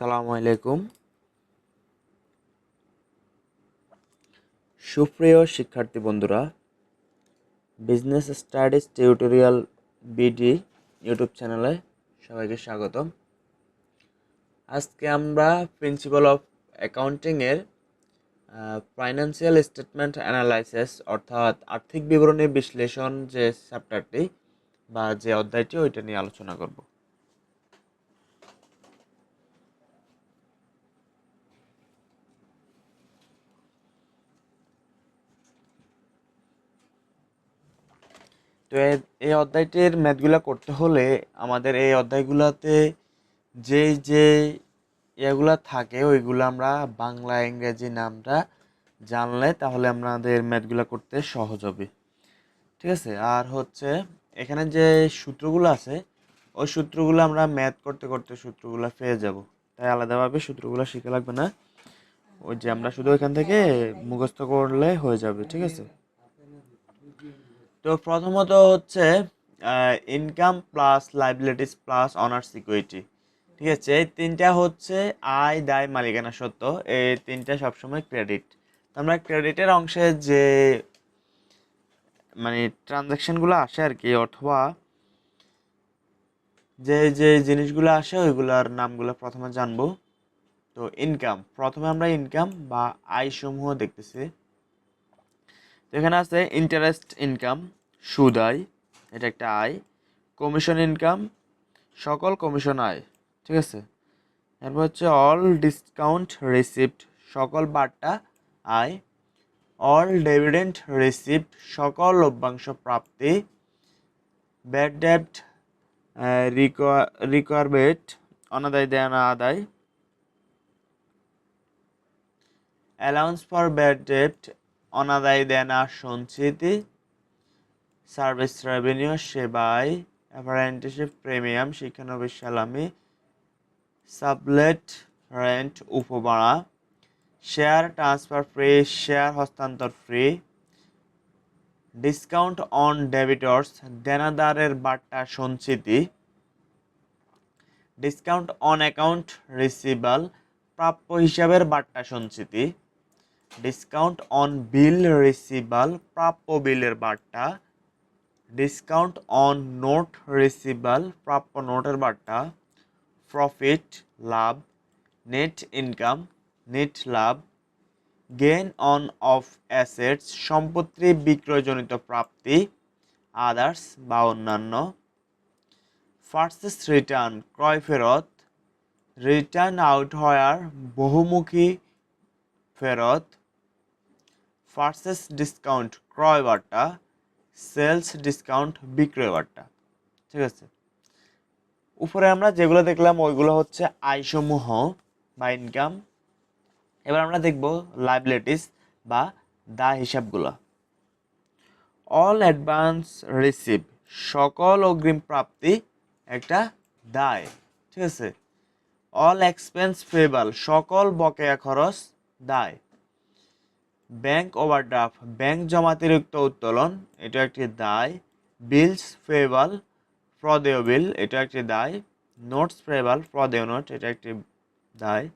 আসসালামু আলাইকুম। সুপ্রিয় শিক্ষার্থী বন্ধুরা business studies tutorial BD YouTube চ্যানেলে সবাইকে স্বাগতম। আজকে আমরা প্রিন্সিপাল অফ অ্যাকাউন্টিংয়ের ফাইন্যান্সিয়াল স্টেটমেন্ট অ্যানালাইসিস অর্থাৎ আর্থিক বিবরণী বিশ্লেষণ যে চ্যাপ্টারটি বা যে অধ্যায়টি, ওইটা নিয়ে আলোচনা করব। তো এই অধ্যায়টির ম্যাথগুলো করতে হলে আমাদের এই অধ্যায়গুলোতে যে যে ইয়েগুলো থাকে, ওইগুলো আমরা বাংলা, ইংরেজি নামটা জানলে তাহলে আমাদের ম্যাথগুলো করতে সহজ হবে। ঠিক আছে? আর হচ্ছে এখানে যে সূত্রগুলো আছে, ওই সূত্রগুলো আমরা ম্যাথ করতে করতে সূত্রগুলো পেয়ে যাব। তাই আলাদাভাবে সূত্রগুলো শিখে লাগবে না। ওই যে আমরা শুধু এখান থেকে মুখস্থ করলে হয়ে যাবে, ঠিক আছে? তো প্রথমত হচ্ছে income plus liabilities plus owners security ঠিক আছে? এই তিনটা হচ্ছে আয়, দায়, মালিকানা সত্ত্ব এই তিনটা সবসময় ক্রেডিট আমরা ক্রেডিটের অংশে যে মানে ট্রানজ্যাকশনগুলো আসে আর কি, অথবা যে যে জিনিসগুলো আসে, ওইগুলোর নামগুলো প্রথমে জানব। তো ইনকাম প্রথমে আমরা ইনকাম বা আয় সমূহ দেখতেছি। তো এখানে আছে ইন্টারেস্ট ইনকাম সুদ আয়, এটা একটা আয় কমিশন ইনকাম সকল কমিশন আয়, ঠিক আছে? এরপর হচ্ছে অল ডিসকাউন্ট রিসিপ্ট সকল বার্তা আয় অল ডিভিডেন্ট রিসিপ্ট সকল লভ্যাংশ প্রাপ্তি ব্যাড ডেপ্ট রিকোয়ারমেন্ট অনাদায় দেনা আদায় অ্যালাউন্স ফর ব্যাড ডেপ্ট অনাদায় দেনা সঞ্চিতি সার্ভিস রেভিনিউ সেবায় অ্যাপারেন্টিসিপ প্রিমিয়াম শিক্ষানবিশ সালামি। সাবলেট রেন্ট উপভাড়া। শেয়ার ট্রান্সফার ফ্রি শেয়ার হস্তান্তর ফ্রি ডিসকাউন্ট অন ডেবিটর্স দেনাদারের বার্তা সঞ্চিতি ডিসকাউন্ট অন অ্যাকাউন্ট রিসিভাল প্রাপ্য হিসাবের বার্তা সঞ্চিতি ডিসকাউন্ট অন বিল রিসিভাল প্রাপ্য বিলের বার্তা ডিসকাউন্ট অন নোট রিসিভাল প্রাপ্য নোটের বার্তা প্রফিট লাভ নেট ইনকাম নেট লাভ গেন অন অফ অ্যাসেটস সম্পত্তি বিক্রয়জনিত প্রাপ্তি আদার্স বা অন্যান্য ফার্সেস রিটার্ন ক্রয় ফেরত রিটার্ন আউট হওয়ার বহুমুখী ফেরত ফার্সেস ডিসকাউন্ট, ক্রয় বার্তা সেলস ডিসকাউন্ট, বিক্রয় বার্তা ঠিক আছে? উপরে আমরা যেগুলো দেখলাম, ওইগুলো হচ্ছে আয়সমূহ বা ইনকাম এবার আমরা দেখব লাইবিলিটিস বা দা হিসাবগুলো। অল অ্যাডভান্স রিসিভ সকল অগ্রিম প্রাপ্তি একটা দায়। ঠিক আছে? অল এক্সপেন্স পেবাল সকল বকেয়া খরচ দায়। ব্যাংক ওভারড্রাফট ব্যাংক জমাতিরিক্ত উত্তোলন, এটা একটি দায়। বিলস পেবাল প্রদেয় বিল এটা একটি দায়। নোটস পেবাল প্রদেয় নোট এটা একটি দায়।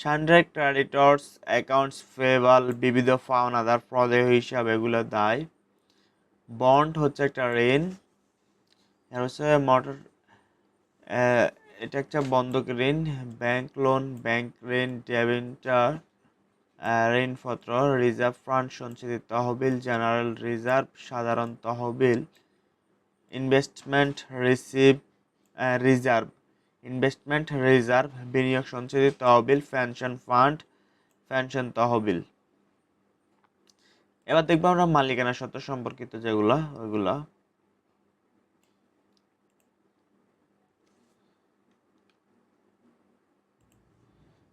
সানড্রাই ক্রেডিটর্স অ্যাকাউন্টস পেবাল বিবিধ ফাউনাদার প্রদেয় হিসাব, এগুলো দায়। বন্ড হচ্ছে একটা ঋণ। হচ্ছে মোটর এটা একটা বন্ধক ঋণ। ব্যাংক লোন ব্যাংক ঋণ ডেবিটার ঋণপত্র, রিজার্ভ ফান্ড সঞ্চিত তহবিল, জেনারেল রিজার্ভ, সাধারণ তহবিল, investment receive reserve, investment reserve, বিনিয়োগ সঞ্চিত তহবিল, পেনশন ফান্ড, পেনশন তহবিল। এবার দেখব আমরা মালিকানা সত্ত্ব সম্পর্কিত যেগুলো, ওইগুলা।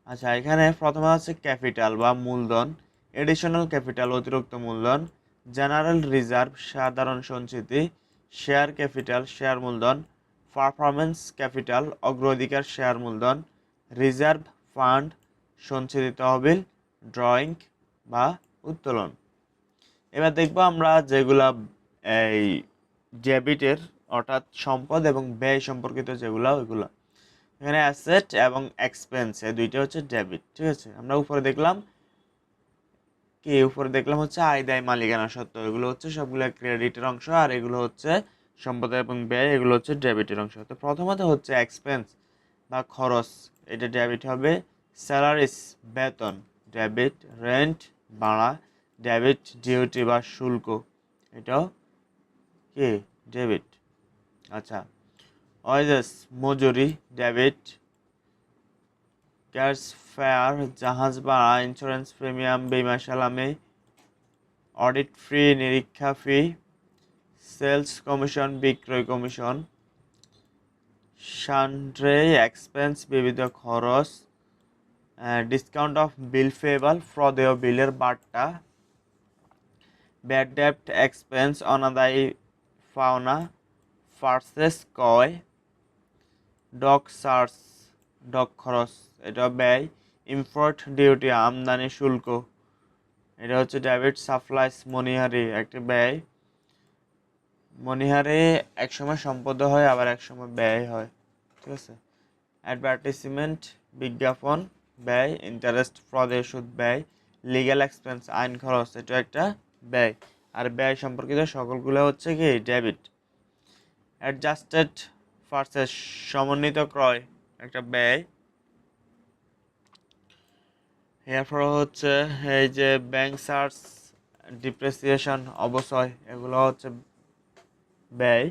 আচ্ছা এখানে প্রথমে আছে ক্যাপিটাল বা মূলধন এডিশনাল ক্যাপিটাল অতিরিক্ত মূলধন জেনারেল রিজার্ভ সাধারণ সঞ্চিতি শেয়ার ক্যাপিটাল শেয়ার মূলধন পারফরমেন্স ক্যাপিটাল অগ্রাধিকার শেয়ার মূলধন রিজার্ভ ফান্ড সঞ্চিত তহবিল ড্রয়িং বা উত্তোলন। এবার দেখব আমরা যেগুলা, এই ডেবিটের অর্থাৎ সম্পদ এবং ব্যয় সম্পর্কিত যেগুলা, ওইগুলা। এখানে অ্যাসেট এবং এক্সপেন্স এই দুইটা হচ্ছে ডেবিট ঠিক আছে? আমরা উপরে দেখলাম, কি? উপরে দেখলাম হচ্ছে আয় দায় মালিকানা সত্ত্ব, এগুলো হচ্ছে সবগুলো ক্রেডিটের অংশ, আর এগুলো হচ্ছে সম্পদ এবং ব্যয়, এগুলো হচ্ছে ডেবিটের অংশ। তো প্রথমত হচ্ছে এক্সপেন্স বা খরচ, এটা ডেবিট হবে স্যালারিস বেতন ডেবিট রেন্ট ভাড়া ডেবিট ডিউটি বা শুল্ক, এটাও কি? ডেবিট আচ্ছা। ওয়েজেস মজুরি ডেবিট ক্যাশ ফেয়ার জাহাজ ভাড়া ইন্স্যুরেন্স প্রিমিয়াম বিমা সালামি অডিট ফি নিরীক্ষা ফি সেলস কমিশন বিক্রয় কমিশন সান্ড্রে এক্সপেন্স বিবিধ খরচ ডিসকাউন্ট অফ বিল ফেবল ফ্রদেয় বিলের বার্তা ব্যাড ডেপ্ট এক্সপেন্স অনাদায়ী পাওনা ফার্সেস কয় ডক সার্চ ডক খরচ, এটা ব্যয় ইম্পোর্ট ডিউটি আমদানি শুল্ক। এটা হচ্ছে ডেবিট সাপ্লাইস মনিহারি একটি ব্যয়। মনিহারে একসময় সম্পদ হয়, আবার একসময় ব্যয় হয়। ঠিক আছে? অ্যাডভার্টিসমেন্ট বিজ্ঞাপন, ব্যয় ইন্টারেস্ট ফ্রডের সুদ, ব্যয় লিগ্যাল এক্সপেন্স আইন খরচ, এটা একটা ব্যয়। আর ব্যয় সম্পর্কিত সকলগুলো হচ্ছে কি ডেবিট অ্যাডজাস্টেড ফার্সেস সমন্বিত ক্রয় একটা ব্যয়। এরপর হচ্ছে এই যে ব্যাংক সার্চ ডিপ্রেসিয়েশন অবশ্যই এগুলো হচ্ছে ব্যয়।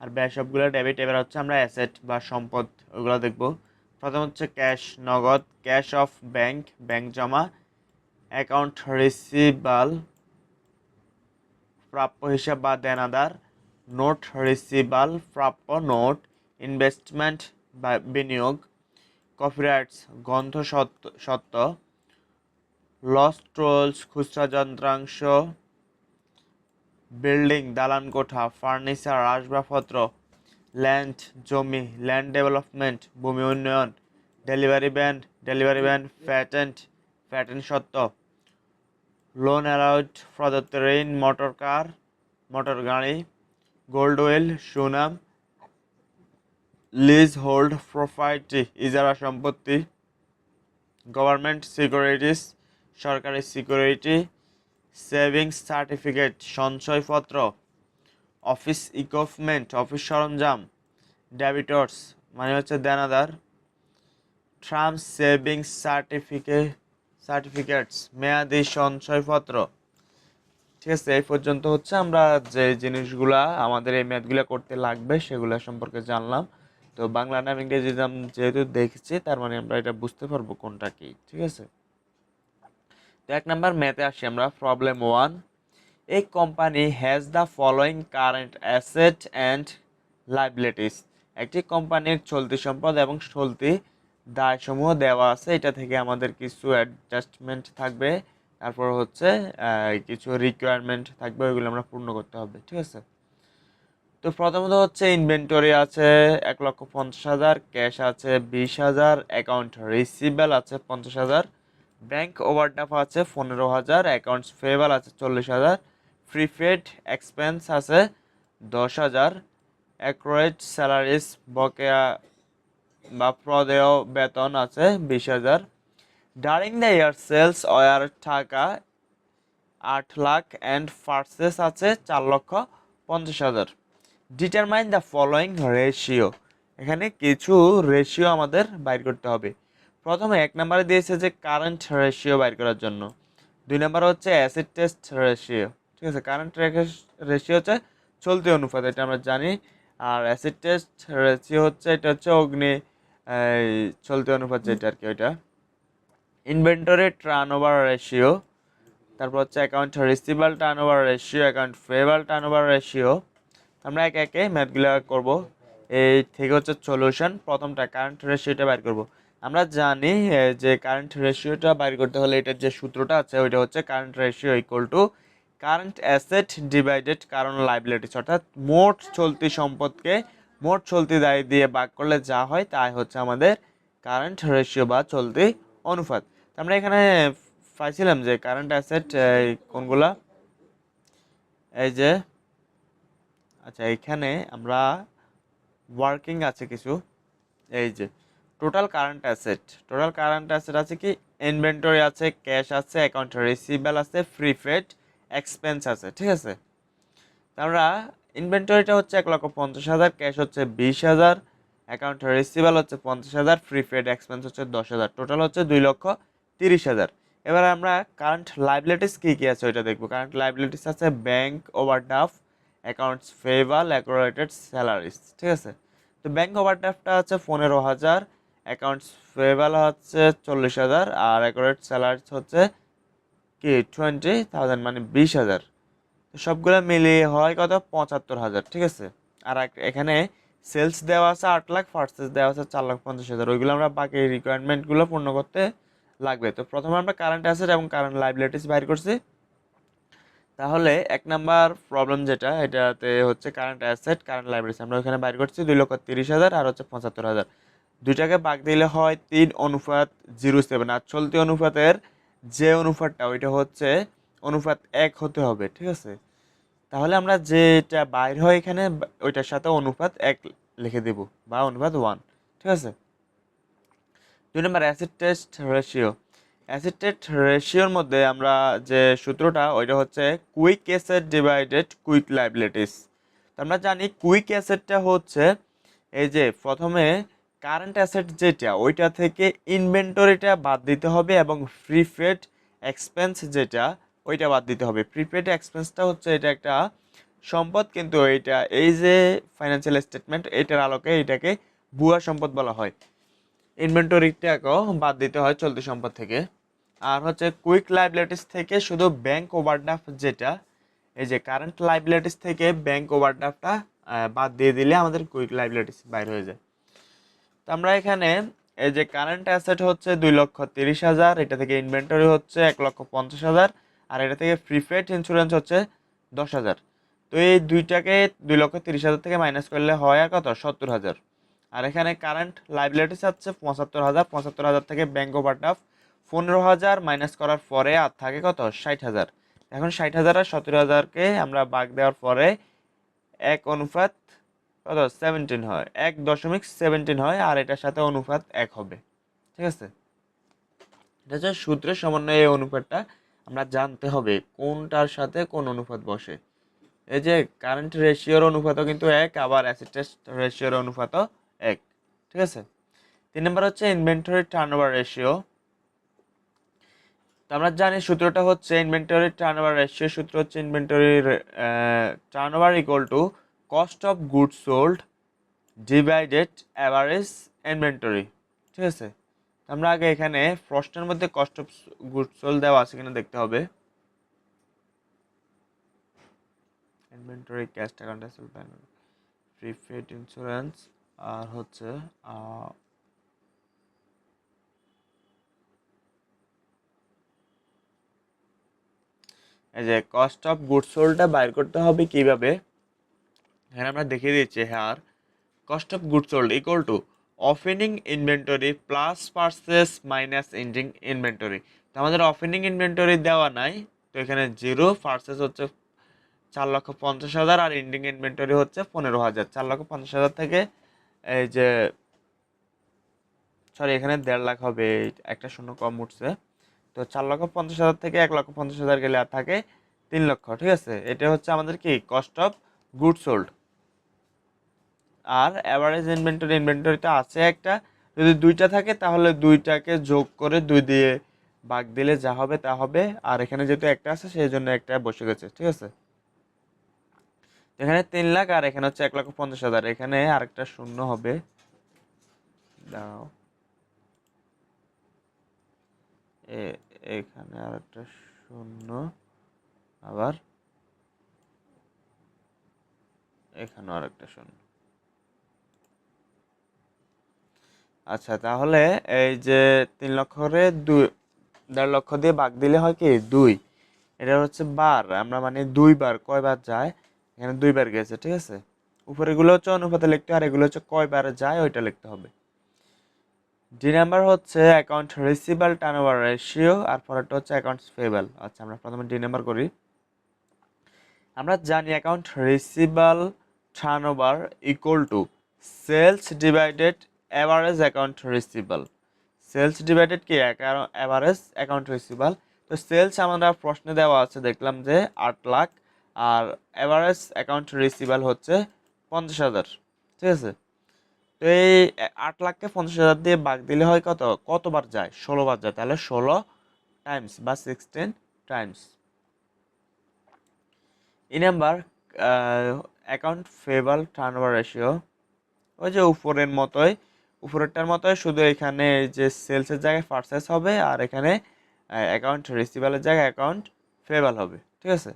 আর ব্যয় সবগুলো ডেবিট এবার হচ্ছে আমরা অ্যাসেট বা সম্পদ ওগুলো দেখব। প্রথম হচ্ছে ক্যাশ নগদ ক্যাশ অফ ব্যাংক ব্যাংক জমা অ্যাকাউন্ট রিসিভাল প্রাপ্য হিসাব বা দেনাদার নোট রিসিভাল প্রাপ্য নোট ইনভেস্টমেন্ট বিনিয়োগ কপিরাইটস গ্রন্থ সত্য লস ট্রোলস খুচরা যন্ত্রাংশ বিল্ডিং দালান কোঠা ফার্নিচার আসবাবপত্র ল্যান্ড জমি ল্যান্ড ডেভেলপমেন্ট ভূমি উন্নয়ন delivery van delivery van patent patent সত্ত্ব লোন অ্যালাউড প্রদত্ত ঋণ মোটর কার মোটর গাড়ি গোল্ড ওয়েল সুনাম লিজ হোল্ড প্রপার্টি ইজারা সম্পত্তি গভর্নমেন্ট সিকিউরিটিস সরকারি সিকিউরিটি সেভিংস সার্টিফিকেট সঞ্চয়পত্র অফিস ইকুইপমেন্ট অফিস সরঞ্জাম ডেবিটর্স মানে হচ্ছে দেনাদার ট্রাম সেভিংস সার্টিফিকেট সার্টিফিকেটস মেয়াদি সঞ্চয়পত্র। ঠিক আছে, এই পর্যন্ত হচ্ছে আমরা যে জিনিসগুলা, আমাদের এই ম্যাথগুলো করতে লাগবে, সেগুলো সম্পর্কে জানলাম। তো বাংলা নাম ইংরেজি নাম যেহেতু দেখছি, তার মানে আমরা এটা বুঝতে পারব কোনটা কি, ঠিক আছে? তো এক নাম্বার ম্যাথে আসি আমরা প্রবলেম ওয়ান এই company has the following current asset and liabilities একটি কোম্পানির চলতি সম্পদ এবং চলতি দায়সমূহ দেওয়া আছে, এটা থেকে আমাদের কিছু অ্যাডজাস্টমেন্ট থাকবে। তারপর হচ্ছে কিছু রিকোয়ারমেন্ট থাকবে, ওইগুলো আমরা পূর্ণ করতে হবে, ঠিক আছে? তো প্রথমত হচ্ছে ইনভেন্টরি আছে এক লক্ষ পঞ্চাশ হাজার ক্যাশ আছে বিশ হাজার অ্যাকাউন্ট রিসিভেল আছে পঞ্চাশ হাজার ব্যাংক ওভারড্রাফট আছে পনেরো হাজার অ্যাকাউন্টস ফেভাল আছে চল্লিশ হাজার প্রিপেড এক্সপেন্স আছে দশ হাজার অ্যাক্রোয়েট স্যালারিস বকেয়া বা প্রদেয় বেতন আছে বিশ হাজার during the year sales were টাকা আট লাখ অ্যান্ড ফার্সেস আছে চার লক্ষ পঞ্চাশ হাজার। ডিটারমাইন দ্য ফলোয়িং রেশিও এখানে কিছু রেশিও আমাদের বাইর করতে হবে। প্রথমে এক নম্বরে দিয়েছে যে কারেন্ট রেশিও বাইর করার জন্য। দুই নম্বর হচ্ছে অ্যাসিড টেস্ট রেশিও ঠিক আছে কারেন্ট রেশিও হচ্ছে চলতি অনুপাত, এটা আমরা জানি। আর অ্যাসিড টেস্ট রেশিও হচ্ছে, এটা হচ্ছে অগ্নি চলতি অনুপাত যেটা আর কি ওইটা। ইনভেন্টরি টার্ন ওভার রেশিও তারপর হচ্ছে account receivable turn over ratio account payable turn over ratio আমরা একে একে ম্যাথগুলো করব। এই থেকে হচ্ছে সলিউশন প্রথমটা কারেন্ট রেশিওটা বাইর করব। আমরা জানি যে কারেন্ট রেশিওটা বাইর করতে হলে এটার যে সূত্রটা আছে, ওইটা হচ্ছে current ratio equal to current asset divided কারণ লাইবিলিটিস অর্থাৎ মোট চলতি সম্পদকে মোট চলতি দায় দিয়ে ভাগ করলে যা হয়, তাই হচ্ছে আমাদের কারেন্ট রেশিও বা চলতি অনুপাত। আমরা এখানে পাইছিলাম যে কারেন্ট অ্যাসেট কোনগুলা? এই যে আচ্ছা এখানে আমরা ওয়ার্কিং আছে কিছু। এই যে total current asset total current asset আছে কি? ইনভেন্টরি আছে ক্যাশ আছে অ্যাকাউন্ট রিসিভেবল আছে ফ্রি ফেড এক্সপেন্স আছে, ঠিক আছে? আমরা ইনভেন্টরিটা হচ্ছে এক লক্ষ পঞ্চাশ হাজার ক্যাশ হচ্ছে বিশ হাজার অ্যাকাউন্ট রিসিভেবল হচ্ছে পঞ্চাশ হাজার ফ্রি ফেড এক্সপেন্স হচ্ছে দশ হাজার টোটাল হচ্ছে দুই লক্ষ তিরিশ হাজার। এবার আমরা কারেন্ট লাইবিলিটিস কী কী আছে ওইটা দেখব। কারেন্ট লাইবিলিটিস আছে bank overdraft accounts payable accrued salaries ঠিক আছে? তো ব্যাংক ওভারড্রাফটটা হচ্ছে পনেরো হাজার অ্যাকাউন্টস ফেভাল হচ্ছে চল্লিশ হাজার, আর অ্যাকোরেট স্যালারিস হচ্ছে কি? টোয়েন্টি থাউজেন্ড মানে বিশ হাজার। তো সবগুলো মিলিয়ে হয় কত? পঁচাত্তর হাজার, ঠিক আছে? আর এখানে সেলস দেওয়া আছে আট লাখ পার্সেস দেওয়া আছে চার লাখ পঞ্চাশ হাজার। ওইগুলো আমরা বাকি রিকোয়ারমেন্টগুলো পূর্ণ করতে লাগবে। তো প্রথমে আমরা কারেন্ট অ্যাসেট এবং কারেন্ট লাইবিলিটিস বাইর করছি। তাহলে এক নাম্বার প্রবলেম যেটা, এটাতে হচ্ছে কারেন্ট অ্যাসেট কারেন্ট লাইবিলিটিস আমরা ওখানে বাইর করছি দুই লক্ষ তিরিশ হাজার আর হচ্ছে পঁচাত্তর হাজার। দুইটাকে বাগ দিলে হয় তিন অনুপাত জিরো সেভেন আর চলতি অনুপাতের যে অনুপাতটা, ওইটা হচ্ছে অনুপাত এক হতে হবে, ঠিক আছে? তাহলে আমরা যেটা বাইর হয় এখানে, ওইটার সাথে অনুপাত এক লিখে দেব, বা অনুপাত ওয়ান ঠিক আছে? দুই নম্বর acid test ratio acid test রেশিওর মধ্যে আমরা যে সূত্রটা, ওইটা হচ্ছে quick asset divided quick liabilities আমরা জানি কুইক অ্যাসেটটা হচ্ছে, এই যে প্রথমে কারেন্ট অ্যাসেট যেটা, ওইটা থেকে ইনভেন্টরিটা বাদ দিতে হবে এবং ফ্রি ফেড এক্সপেন্স যেটা ওইটা বাদ দিতে হবে। প্রিপেড এক্সপেন্সটা হচ্ছে এটা একটা সম্পদ, কিন্তু এইটা এই যে ফাইন্যান্সিয়াল স্টেটমেন্ট এটার আলোকে এটাকে ভুয়া সম্পদ বলা হয়। ইনভেন্টরিটাকেও বাদ দিতে হয় চলতি সম্পদ থেকে। আর হচ্ছে কুইক লাইবিলিটিস থেকে শুধু ব্যাংক ওভারড্রাফট যেটা, এই যে কারেন্ট লাইবিলিটিস থেকে ব্যাংক ওভারড্রাফটটা বাদ দিয়ে দিলে আমাদের কুইক লাইবিলিটিস বাইর হয়ে যায়। তো আমরা এখানে এই যে কারেন্ট অ্যাসেট হচ্ছে দুই লক্ষ তিরিশ হাজার, এটা থেকে ইনভেন্টরি হচ্ছে এক লক্ষ পঞ্চাশ হাজার। আর এটা থেকে প্রিপেড ইন্স্যুরেন্স হচ্ছে দশ হাজার। তো এই দুইটাকে দুই লক্ষ তিরিশ হাজার থেকে মাইনাস করলে হয় আর কত? সত্তর হাজার। আর এখানে কারেন্ট লাইবিলিটিস হচ্ছে পঁচাত্তর হাজার। পঁচাত্তর হাজার থেকে ব্যাংক ওভারড্রাফ পনেরো হাজার মাইনাস করার পরে আর থাকে কত? ষাট হাজার। এখন ষাট হাজার আর সতেরো হাজারকে আমরা বাগ দেওয়ার পরে এক অনুপাত কত? সেভেন্টিন হয়। এক দশমিক সেভেন্টিন হয় আর এটার সাথে অনুপাত এক হবে। ঠিক আছে? এটা হচ্ছে সূত্রের সমন্বয়ে এই অনুপাতটা আমরা জানতে হবে কোনটার সাথে কোন অনুপাত বসে। এই যে কারেন্ট রেশিওর অনুপাতও কিন্তু এক, আবার অ্যাসিড টেস্ট রেশিওর অনুপাতও এক। ঠিক আছে? তিন নম্বর হচ্ছে ইনভেন্টরি টার্নওভার রেশিও তো আমরা জানি সূত্রটা হচ্ছে ইনভেন্টরি টার্নওভার রেশিও সূত্র হচ্ছে ইনভেন্টরির turnover equal to cost of good sold divided average inventory ঠিক আছে? আমরা আগে এখানে প্রশ্নের মধ্যে কস্ট অফ গুড সোল্ড দেওয়া আছে কিনা দেখতে হবে। Inventory cash account prepaid insurance আর হচ্ছে এই যে কস্ট অফ গুড সোল্ডটা বাইর করতে হবে কীভাবে? এখানে আমরা দেখিয়ে দিচ্ছি হ্যাঁ cost of good sold equal to opening inventory plus purchase minus ending inventory তো আমাদের অফেনিং ইনভেন্টরি দেওয়া নাই, তো এখানে জিরো পার্সেস হচ্ছে চার লক্ষ পঞ্চাশ হাজার আর এন্ডিং ইনভেন্টরি হচ্ছে পনেরো হাজার। চার লক্ষ পঞ্চাশ হাজার থেকে এই যে সরি এখানে দেড় লাখ হবে, একটা শূন্য কম উঠছে। তো চার লক্ষ পঞ্চাশ হাজার থেকে এক লক্ষ পঞ্চাশ হাজার গেলে আর থাকে তিন লক্ষ, ঠিক আছে? এটা হচ্ছে আমাদের কি? কস্ট অফ গুড সোল্ড আর অ্যাভারেজ ইনভেন্টরি ইনভেন্টরিটা আছে একটা। যদি দুইটা থাকে, তাহলে দুইটাকে যোগ করে দুই দিয়ে ভাগ দিলে যা হবে তা হবে। আর এখানে যেহেতু একটা আছে, সেই জন্য একটা বসে গেছে, ঠিক আছে? এখানে তিন লাখ, আর এখানে হচ্ছে এক লক্ষ পঞ্চাশ হাজার। এখানে আরেকটা শূন্য হবে। দাও। এখানে আরেকটা শূন্য। আবার এখানেও আরেকটা শূন্য। আচ্ছা তাহলে এই যে তিন লক্ষরে দুই, দেড় লক্ষ দিয়ে ভাগ দিলে হয় কি? দুই। এটা হচ্ছে বার, আমরা মানে দুইবার কয়বার যায়? এখানে দুইবার গেছে, ঠিক আছে? উপরেগুলো হচ্ছে অনুপাতে লিখতে আর এগুলো হচ্ছে কয়বার যায়, ওইটা লিখতে হবে। ডি নাম্বার হচ্ছে অ্যাকাউন্ট রিসিভাল টার্নওভার রেশিও আর পরেরটা হচ্ছে অ্যাকাউন্টস পেয়েবল আচ্ছা আমরা প্রথমে ডি নাম্বার করি। আমরা জানি account receivable turnover equal to sales divided average account receivable sales divided কি অ্যাভারেজ অ্যাকাউন্ট রিসিভাল তো সেলস আমরা প্রশ্নে দেওয়া আছে, দেখলাম যে আট লাখ, আর অ্যাভারেজ অ্যাকাউন্ট রিসিভাল হচ্ছে পঞ্চাশ হাজার। ঠিক আছে? তো এই আট লাখকে পঞ্চাশ হাজার দিয়ে বাগ দিলে হয় কত? কতবার যায়? ষোলো বার যায়। তাহলে ষোলো টাইমস বা সিক্সটিন টাইমস এই number account payable turnover ratio ওই যে উপরের মতোই উপরেরটার মতোই শুধু এখানে যে সেলসের জায়গায় পারচেস হবে আর এখানে অ্যাকাউন্ট রিসিভালের জায়গায় অ্যাকাউন্ট ফেভাল হবে, ঠিক আছে?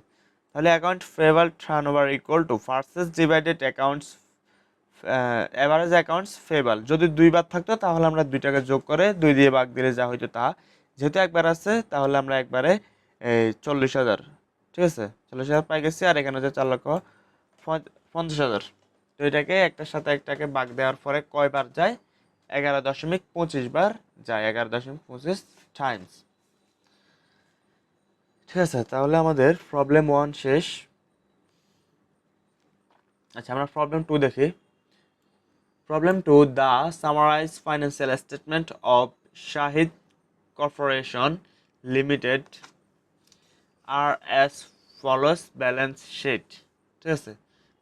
তাহলে account payable turnover equal to purchase divided accounts average accounts payable যদি দুইবার থাকতো তাহলে আমরা দুইটাকে যোগ করে দুই দিয়ে ভাগ দিলে যা হইতো তা যেহেতু একবার আছে, তাহলে আমরা একবারে চল্লিশ হাজার, ঠিক আছে? চল্লিশ হাজার পাই গেছি আর এখানে হচ্ছে চার লক্ষ পঞ্চাশ হাজার। তো এটাকে একটার সাথে একটাকে বাঘ দেওয়ার পরে কয়বার যায়? এগারো দশমিক পঁচিশ বার যায়, এগারো দশমিক পঁচিশ টাইমস ঠিক আছে, তাহলে আমাদের প্রবলেম ওয়ান শেষ। আচ্ছা আমরা প্রবলেম টু দেখি। Problem two the summarise financial statement of Shahid corporation limited are as follows balance sheet ঠিক আছে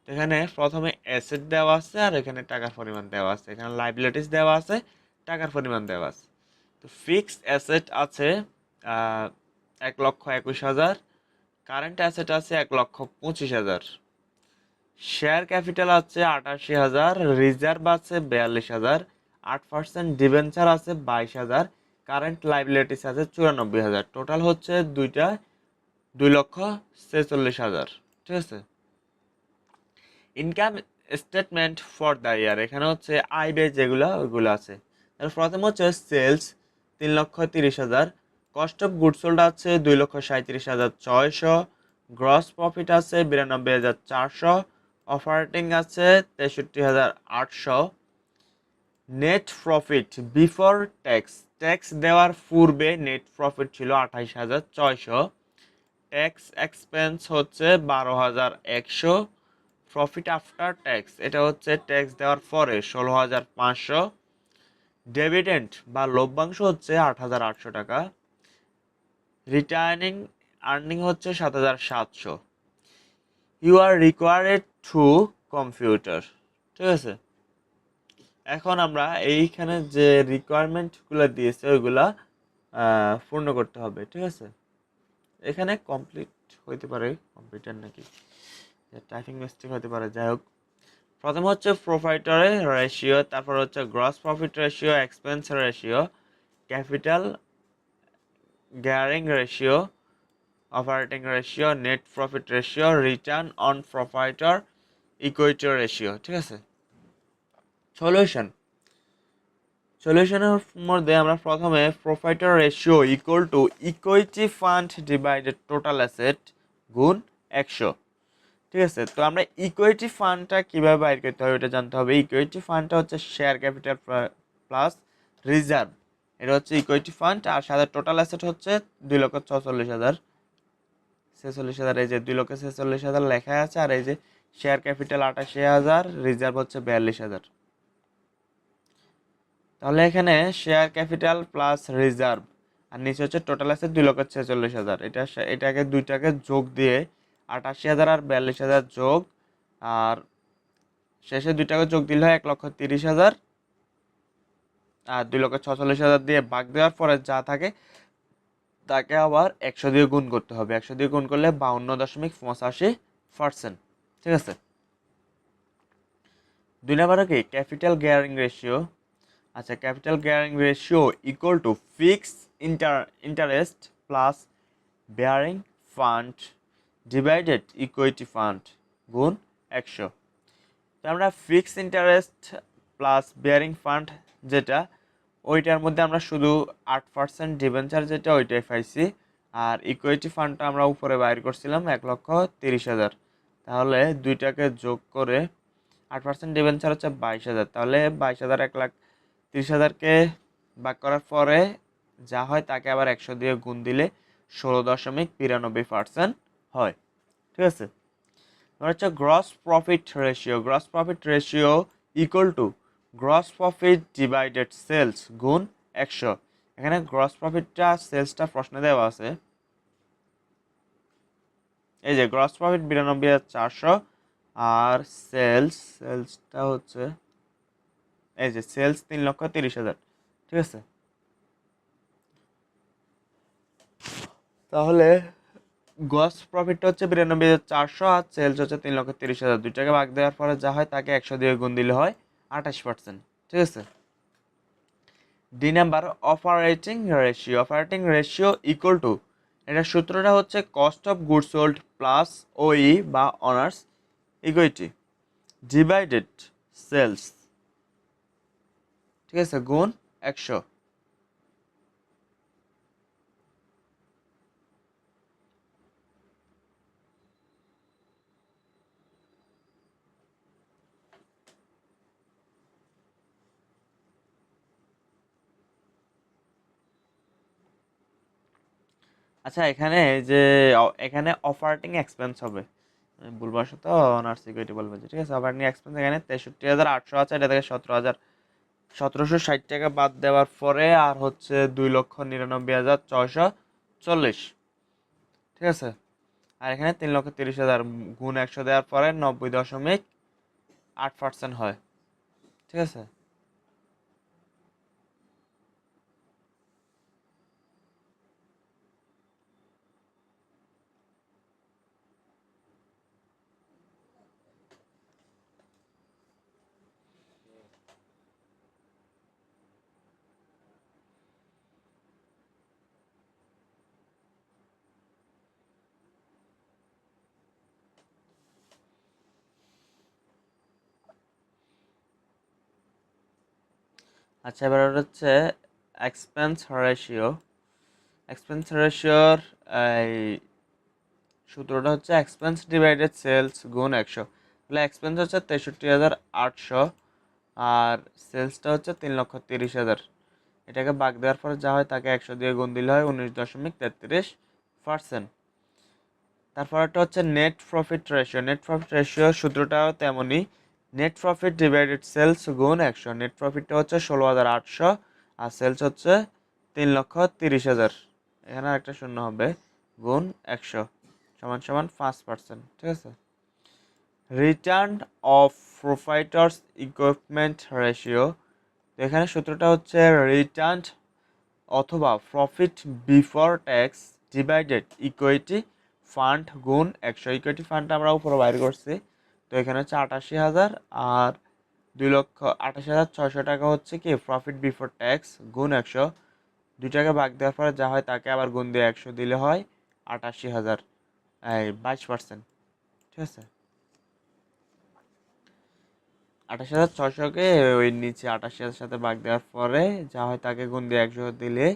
এখানে প্রথমে অ্যাসেট দেওয়া আছে আর এখানে টাকার পরিমাণ দেওয়া আছে। এখানে লাইবিলিটিস দেওয়া আছে, টাকার পরিমাণ দেওয়া আছে। তো ফিক্সড অ্যাসেট আছে এক লক্ষ একুশ হাজার কারেন্ট অ্যাসেট আছে এক লক্ষ পঁচিশ হাজার। শেয়ার ক্যাপিটাল আছে আটাশি হাজার রিজার্ভ আছে বিয়াল্লিশ হাজার, আট পার্সেন্ট ডিবেঞ্চার আছে বাইশ হাজার কারেন্ট লাইবিলিটিস আছে চুরানব্বই হাজার। টোটাল হচ্ছে দুইটা, দুই লক্ষ ছেচল্লিশ হাজার। ঠিক আছে? Income statement for the year এখানে হচ্ছে আয় ব্যয় যেগুলো, ওইগুলো আছে। তার প্রথম হচ্ছে সেলস তিন লক্ষ তিরিশ হাজার। কস্ট অফ গুড সোল্ড আছে দুই লক্ষ সাঁত্রিশ হাজার ছয়শো। গ্রস প্রফিট আছে বিরানব্বই হাজার চারশো। অপারেটিং আছে তেষট্টি হাজার আটশো। Net profit before tax tax দেওয়ার পূর্বে নেট প্রফিট ছিল আঠাইশ হাজার ছয়শো। ট্যাক্স এক্সপেন্স হচ্ছে বারো হাজার একশো। প্রফিট আফটার ট্যাক্স এটা হচ্ছে ট্যাক্স দেওয়ার পরে ষোলো হাজার পাঁচশো। ডেভিডেন্ট বা লভ্যাংশ হচ্ছে আট হাজার আটশো টাকা। রিটার্নিং আর্নিং হচ্ছে সাত হাজার সাতশো। You are required to computer ঠিক আছে? এখন আমরা এইখানে যে রিকোয়ারমেন্টগুলো দিয়েছে, ওইগুলা পূর্ণ করতে হবে, ঠিক আছে? এখানে কমপ্লিট হইতে পারে কম্পিউটার নাকি? টাইপিং মিস্টেক হতে পারে, যাই হোক। প্রথম হচ্ছে প্রোফাইটারের রেশিও তারপর হচ্ছে gross profit ratio expense ratio capital gearing ratio operating ratio net profit ratio return on proprietor equity ratio ঠিক আছে? সলিউশন সলিউশনের মধ্যে আমরা প্রথমে proprietor ratio equal to equity fund divided total asset গুণ একশো। ঠিক আছে? তো আমরা ইকুইটি ফান্ডটা কীভাবে বাইর করতে হবে এটা জানতে হবে। ইকুইটি ফান্ডটা হচ্ছে শেয়ার ক্যাপিটাল প্লাস রিজার্ভ এটা হচ্ছে ইকুইটি ফান্ড আর সাথে টোটাল অ্যাসেট হচ্ছে দুই লক্ষ ছচল্লিশ হাজার। ছেচল্লিশ হাজার, এই যে দুই লক্ষ ছেচল্লিশ হাজার লেখা আছে, আর এই যে শেয়ার ক্যাপিটাল আটাশি হাজার রিজার্ভ হচ্ছে বিয়াল্লিশ হাজার। তাহলে এখানে শেয়ার ক্যাপিটাল প্লাস রিজার্ভ আর নিচে হচ্ছে টোটাল আছে দুই লক্ষ ছেচল্লিশ হাজার। এটা এটাকে দুইটাকে যোগ দিয়ে আটাশি হাজার আর বিয়াল্লিশ হাজার যোগ, আর শেষে দুইটাকে যোগ দিলে হয় এক লক্ষ তিরিশ হাজার। আর দুই লক্ষ ছচল্লিশ হাজার দিয়ে ভাগ দেওয়ার পরে যা থাকে, তাকে আবার একশো দিয়ে গুণ করতে হবে। একশো দিয়ে গুণ করলে বাউন্ন দশমিক পঁচাশি পার্সেন্ট। ঠিক আছে? দুই নম্বরে কি? Capital gearing ratio. আচ্ছা capital gearing ratio equal to fix inter interest plus bearing fund divided equity fund গুণ একশো। তো আমরা fix interest plus bearing fund যেটা, ওইটার মধ্যে আমরা শুধু আট পার্সেন্ট ডিভেঞ্চার যেটা, ওইটাই পাইছি। আর ইকুইটি ফান্ডটা আমরা উপরে বাইর করছিলাম এক লক্ষ তিরিশ হাজার। তাহলে দুইটাকে যোগ করে আট পার্সেন্ট ডিভেঞ্চার হচ্ছে বাইশ হাজার। তাহলে বাইশ হাজার এক লাখ তিরিশ হাজারকে ভাগ করার পরে যা হয় তাকে আবার একশো দিয়ে গুণ দিলে ষোলো দশমিক বিরানব্বই পার্সেন্ট হয়, ঠিক আছে? হচ্ছে gross profit ratio gross profit ratio equal to gross profit divided sales গুণ একশো। এখানে গ্রস প্রফিটটা সেলসটা প্রশ্নে দেওয়া আছে। এই যে গ্রস প্রফিট বিরানব্বই হাজার চারশো আর সেলস সেলসটা হচ্ছে, এই যে সেলস তিন লক্ষ তিরিশ হাজার, ঠিক আছে? তাহলে গ্রস প্রফিটটা হচ্ছে বিরানব্বই হাজার চারশো আর সেলস হচ্ছে তিন লক্ষ তিরিশ হাজার। দুই টাকা ভাগ দেওয়ার পরে যা হয় তাকে একশো দিয়ে গুণ দিলে হয় আঠাশ পার্সেন্ট ঠিক আছে? D number operating ratio operating ratio equal to এটা সূত্রটা হচ্ছে cost of goods sold plus ওই বা অনার্স ইকুইটি ডিভাইডেড সেলস ঠিক আছে? গুণ একশো। আচ্ছা এখানে যে এখানে অপারেটিং এক্সপেন্স হবে। ভুলবশত অনার্স সিকিউরিটি বলব ঠিক আছে অপারেটিং এক্সপেন্স এখানে তেষট্টি হাজার আটশো আছে, এটা থেকে সতেরো হাজার। সতেরোশো ষাট টাকা বাদ দেওয়ার পরে আর হচ্ছে দুই লক্ষ নিরানব্বই হাজার ছয়শো চল্লিশ। ঠিক আছে? আর এখানে তিন লক্ষ তিরিশ হাজার গুণ একশো দেওয়ার পরে নব্বই দশমিক আট পার্সেন্ট হয়। ঠিক আছে? আচ্ছা এবার হচ্ছে এক্সপেন্স রেশিও এক্সপেন্স রেশিওর এই সূত্রটা হচ্ছে এক্সপেন্স ডিভাইডেড সেলস গুণ একশো। তাহলে এক্সপেন্স হচ্ছে তেষট্টি হাজার আটশো আর সেলসটা হচ্ছে তিন লক্ষ তিরিশ হাজার। এটাকে বাগ দেওয়ার পরে যা হয় তাকে একশো দিয়ে গুণ দিলে হয় উনিশ দশমিক তেত্রিশ পার্সেন্ট তারপর একটা হচ্ছে net profit ratio net profit ratio সূত্রটাও তেমনই। নেট প্রফিট ডিভাইডেড সেলস গুণ একশো। নেট প্রফিটটা হচ্ছে ষোলো হাজার আটশো আর সেলস হচ্ছে তিন লক্ষ তিরিশ হাজার। এখানে একটা শূন্য হবে, গুণ একশো সমান সমান পাঁচ পার্সেন্ট ঠিক আছে? Return of proprietors equipment ratio এখানে সূত্রটা হচ্ছে রিটার্ন অথবা profit before tax divided equity fund গুণ একশো। ইকুইটি ফান্ডটা আমরা উপরে বাইর করছি। তো এখানে হচ্ছে আটাশি হাজার আর দুই লক্ষ আটাশি হাজার ছয়শো টাকা হচ্ছে কি প্রফিট বিফোর ট্যাক্স গুণ একশো। দুইটাকে ভাগ দেওয়ার পরে যা হয় তাকে আবার গুণ দিয়ে একশো দিলে হয় আটাশি হাজার, এই বাইশ পার্সেন্ট ঠিক আছে? আঠাশ হাজার ছশোকে ওই নিচে আঠাশি হাজার সাথে ভাগ দেওয়ার পরে যা হয় তাকে গুণ দিয়ে একশো দিলে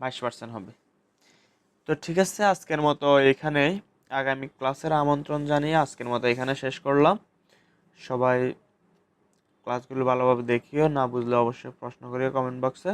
বাইশ পার্সেন্ট হবে। তো ঠিক আছে, আজকের মতো এখানেই। আগামী ক্লাসের আমন্ত্রণ জানিয়ে আজকের মতো এখানে শেষ করলাম। সবাই ক্লাসগুলো ভালোভাবে দেখিও, না বুঝলে অবশ্যই প্রশ্ন করিও কমেন্ট বক্সে।